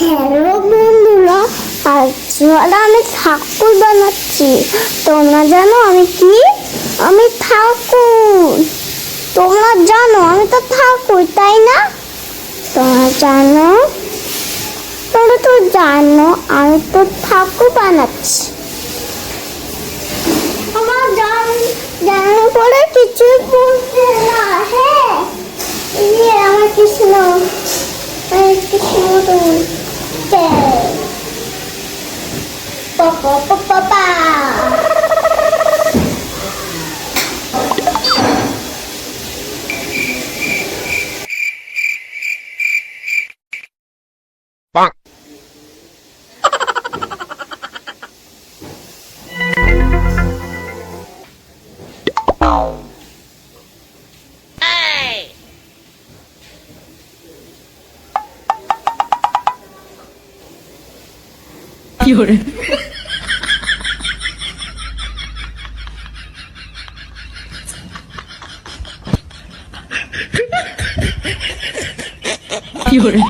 Hello বন্ধুরা, আজ আমি ঠাকুর বানাচ্ছি। তোমরা জানো আমি কি? আমি ঠাকুর। তোমরা জানো আমি তো ঠাকুর, তাই না? তোমরা জানো? তোমরা তো জানো আমি তো ঠাকুর বানাচ্ছি। আমার জান জানার পরে কিছু 抱抱抱抱抱 পাপা পা যাবে হবে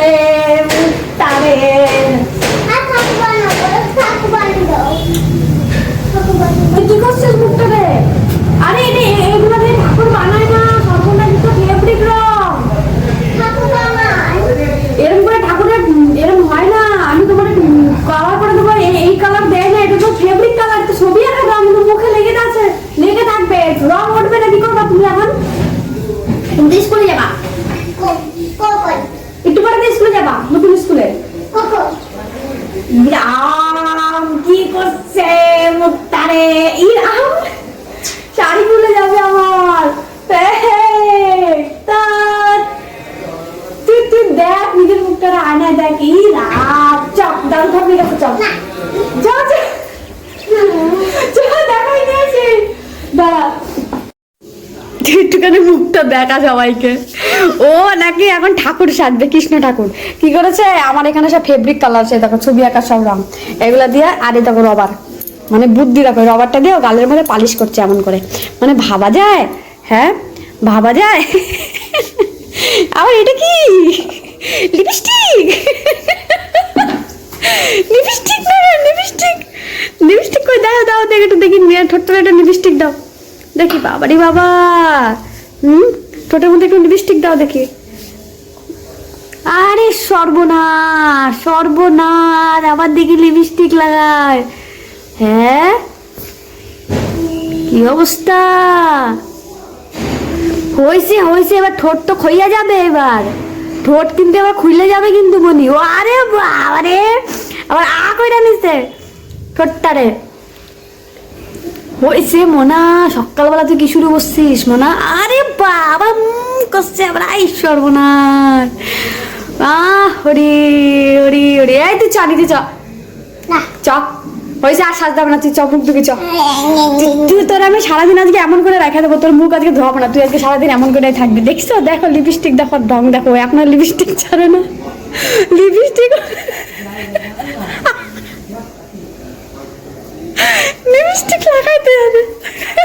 করছে মুক্তারে তুই কি করছিস মুক্তারে আরে এটা এগুলো দিয়ে ঠাকুর বানায় না সর্বনাশ তো ফেব্রিক রং এরকম করে ঠাকুরের এরকম হয় না আমি তোমার কালার করে দেবো এই- এই কালার দেয় না এটা তো ফেব্রিক কালার তো ছবি আঁকা দাও কিন্তু মুখে লেগে আছে লেগে থাকবে রং উঠবে না কি করবা তুমি এখন তুমি তো স্কুলে যাবা একটু পরে তো স্কুলে যাবা নতুন স্কুলে? ইরাম কি করছে মুক্তারে? ইরাম, শাড়ি যাবে আমার। তুই তুই দেখ, নিজের মুখটা আয়নায় দেখ। ইরাম চপ দাঁড় থাকবি দেখো চপ একটুখানি মুখটা দেখা সবাইকে। ও নাকি এখন ঠাকুর সাজবে, কৃষ্ণ ঠাকুর। কি করেছে? আমার এখানে সব ফেব্রিক কালার আছে, দেখো, ছবি আঁকা সব রং এগুলো দিয়ে, আর এই দেখো রবার মানে বুদ্ধি রাখো রবারটা দিয়ে গালের মধ্যে পালিশ করছে এমন করে। মানে ভাবা যায়? হ্যাঁ? ভাবা যায়? আবার এটা কি? লিপস্টিক লিপস্টিক না লিপস্টিক লিপস্টিক কই? দাও দাও, দেখে একটু দেখি মেয়ের ঠোঁটটা একটা লিপস্টিক দাও। দেখি, বাবারি বাবা! হুম? ঠোঁটের মধ্যে একটু লিপস্টিক দাও দেখি। আরে সর্বনাশ সর্বনাশ, আবার দেখি লিপস্টিক লাগায়। হ্যাঁ? কি অবস্থা? হয়েছে হয়েছে, এবার ঠোঁট তো খইয়া যাবে এবার। ঠোঁট কিন্তু আবার খুলে যাবে কিন্তু মনি। ও আরে বাবারে! আবার আ কইরা নিছে। ঠোঁটটারে। হয়েছে মোনা সকালবেলা তুই কি শুরু করছিস মোনা? আরে বাবা করছে আবার আই সর্বনাশ। আহ হরি হরি হরি। এই তুই চা নিতে চ। চ। হয়েছে আর সাজতে হবে না তুই চ মুখ দুকে চ। তুই তোর আমি সারাদিন আজকে এমন করে রেখে দেবো তোর মুখ আজকে ধোয়াবো না তুই আজকে সারাদিন এমন করে থাকবি। দেখছ? দেখো লিপস্টিক দেখো রং দেখো আপনার লিপস্টিক ছাড়ে না। Lipstick Görüştük lan hadi hadi.